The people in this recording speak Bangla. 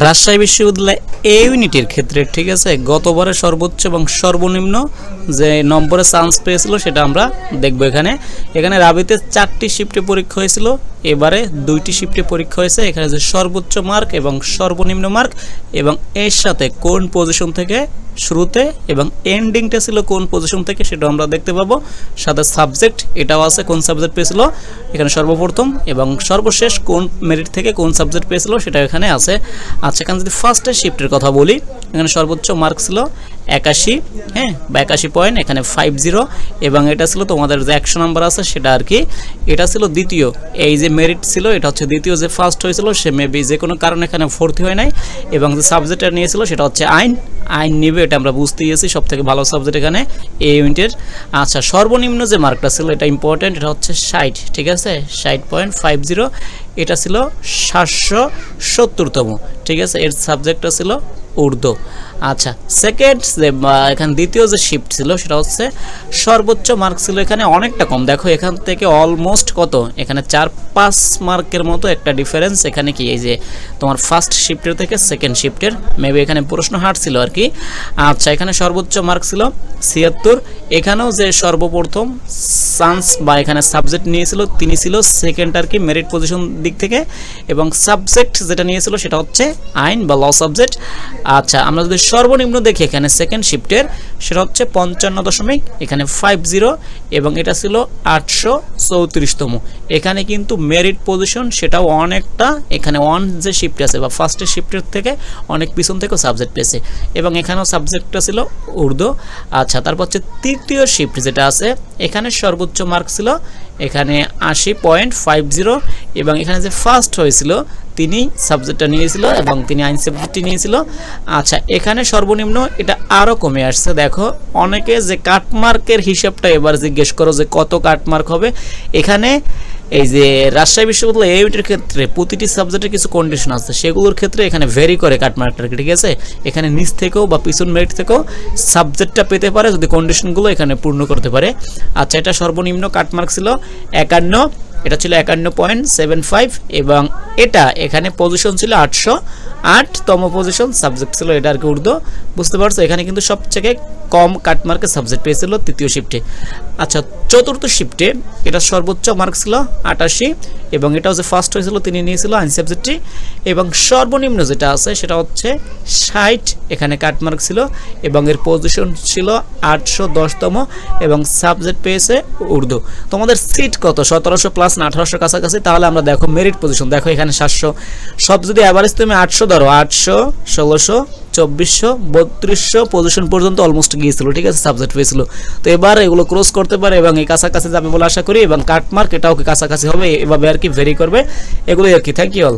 রাজশাহী বিশ্ববিদ্যালয় এ ইউনিটের ক্ষেত্রে, ঠিক আছে? গতবারে সর্বোচ্চ এবং সর্বনিম্ন যে নম্বরে চান্স পেয়েছিল সেটা আমরা দেখব এখানে। এখানে রাবিতে চারটি শিফটে পরীক্ষা হয়েছিল। এবারে দুইটি শিফটে পরীক্ষা হয়েছে। এখানে যে সর্বোচ্চ মার্ক এবং সর্বনিম্ন মার্ক এবং এর সাথে কোন পজিশন থেকে শুরুতে এবং এন্ডিংটা ছিল কোন পজিশন থেকে সেটা আমরা দেখতে পাবো। সাথে সাবজেক্ট এটাও আছে, কোন সাবজেক্ট পেয়েছিল? এখানে সর্বপ্রথম এবং সর্বশেষ কোন মেরিট থেকে কোন সাবজেক্ট পেয়েছিল সেটা এখানে আছে। আচ্ছা এখানে যদি ফার্স্টের শিফটের কথা বলি, এখানে সর্বোচ্চ মার্ক ছিল একাশি হ্যাঁ বা একাশি পয়েন্ট এখানে ফাইভ জিরো এবং এটা ছিল তোমাদের যে একশো নাম্বার আছে সেটা আর কি। এটা ছিল দ্বিতীয়, এই যে মেরিট ছিল, এটা হচ্ছে দ্বিতীয় যে ফার্স্ট হয়েছিল, সে মেবি যে কোনো কারণে এখানে ভর্তি হয় নাই, এবং যে সাবজেক্টটা নিয়েছিল সেটা হচ্ছে আইন। আইন নিবে, এটা আমরা বুঝতে গেছি সব থেকে ভালো সাবজেক্ট এখানে, এ ইউনিটের আচ্ছা সর্বনিম্ন যে মার্কটা ছিল, এটা ইম্পর্টেন্ট এটা হচ্ছে ষাট, ঠিক আছে? ষাট পয়েন্ট ফাইভ জিরো এটা ছিল সাতশো সত্তরতম, ঠিক আছে? এর সাবজেক্টটা ছিল উর্দু আচ্ছা সেকেন্ড এখানে দ্বিতীয় যে শিফট ছিল, সেটা হচ্ছে সর্বোচ্চ মার্ক ছিল এখানে অনেকটা কম। দেখো, এখান থেকে অলমোস্ট কত? এখানে চার পাঁচ মার্কের মতো একটা ডিফারেন্স এখানে কি? এই যে তোমার ফার্স্ট শিফটের থেকে সেকেন্ড শিফটের মেবি এখানে প্রশ্ন হার্ড ছিল আর কি। আচ্ছা এখানে সর্বোচ্চ মার্ক ছিল ছিয়াত্তর। এখানেও যে সর্বপ্রথম চান্স বা এখানে সাবজেক্ট নিয়েছিল, তিনি ছিল সেকেন্ড আর কি মেরিট পজিশন দিক থেকে। এবং সাবজেক্ট যেটা নিয়েছিল, সেটা হচ্ছে আইন বা ল সাবজেক্ট আচ্ছা আমরা যদি সর্বনিম্ন দেখি এখানে সেকেন্ড শিফটের সেটা হচ্ছে পঞ্চান্ন দশমিক, এখানে ফাইভ জিরো এবং এটা ছিল আটশো চৌত্রিশতম। এখানে কিন্তু মেরিট পজিশন সেটাও অনেকটা, এখানে ওয়ান যে শিফট আছে বা ফার্স্টের শিফটের থেকে অনেক পিছন থেকেও সাবজেক্ট পেয়েছে। এবং এখানেও সাবজেক্টটা ছিল উর্দু আচ্ছা তারপর হচ্ছে তৃতীয় শিফট যেটা আছে, এখানে সর্বোচ্চ মার্ক ছিল, এখানে আশি পয়েন্ট ফাইভ জিরো এবং এখানে যে ফার্স্ট হয়েছিল তিনি সাবজেক্টটা নিয়েছিল এবং তিনি আইন সাবজেক্টটি নিয়েছিল। আচ্ছা এখানে সর্বনিম্ন এটা আরও কমে আসছে। দেখো, অনেকে যে কাটমার্কের হিসাবটা এবার জিজ্ঞেস করো যে কত কাটমার্ক হবে। এখানে এই যে রাজশাহী বিশ্ববিদ্যালয় এই ইউনিটের ক্ষেত্রে প্রতিটি সাবজেক্টের কিছু কন্ডিশন আছে। সেগুলোর ক্ষেত্রে এখানে ভেরি করে কাটমার্কটা ঠিক আছে? এখানে নিচ থেকেও বা পিছন মেরিট থেকেও সাবজেক্টটা পেতে পারে যদি কন্ডিশনগুলো এখানে পূর্ণ করতে পারে। আচ্ছা এটা সর্বনিম্ন কাটমার্ক ছিল একান্ন। এটা ছিল একান্ন পয়েন্ট সেভেন ফাইভ এবং এটা এখানে পজিশন ছিল আটশো আটতম পজিশন সাবজেক্ট ছিল এটা আর কি উর্দু বুঝতে পারছ? এখানে কিন্তু সবথেকে কম কাটমার্কের সাবজেক্ট পেয়েছিল তৃতীয় শিফটে আচ্ছা চতুর্থ শিফটে এটা সর্বোচ্চ মার্ক ছিল আটাশি এবং এটা হচ্ছে ফার্স্ট হয়েছিল, তিনি নিয়েছিল আইন সাবজেক্টটি এবং সর্বনিম্ন যেটা আছে সেটা হচ্ছে ষাট, এখানে কাটমার্ক ছিল এবং এর পজিশন ছিল আটশো দশতম এবং সাবজেক্ট পেয়েছে উর্দু তোমাদের সিট কত? সতেরোশো প্লাস না আঠারোশো কাছাকাছি, তাহলে আমরা দেখো মেরিট পজিশন দেখো এখানে সাতশো। সব যদি অ্যাভারেজ তুমি আটশো ধরো, আটশো, ষোলোশো, চব্বিশশো, বত্রিশশো পজিশন পর্যন্ত অলমোস্ট গিয়েছিল, ঠিক আছে সাবজেক্ট পেয়েছিল তো এবার এগুলো ক্রস করতে পারে এবং এই কাছাকাছি যাবে বলে আশা করি, এবং কাটমার্ক এটাও কি কাছাকাছি হবে, এভাবে আর কি ভেরি করবে। এগুলোই আর কি। Thank you all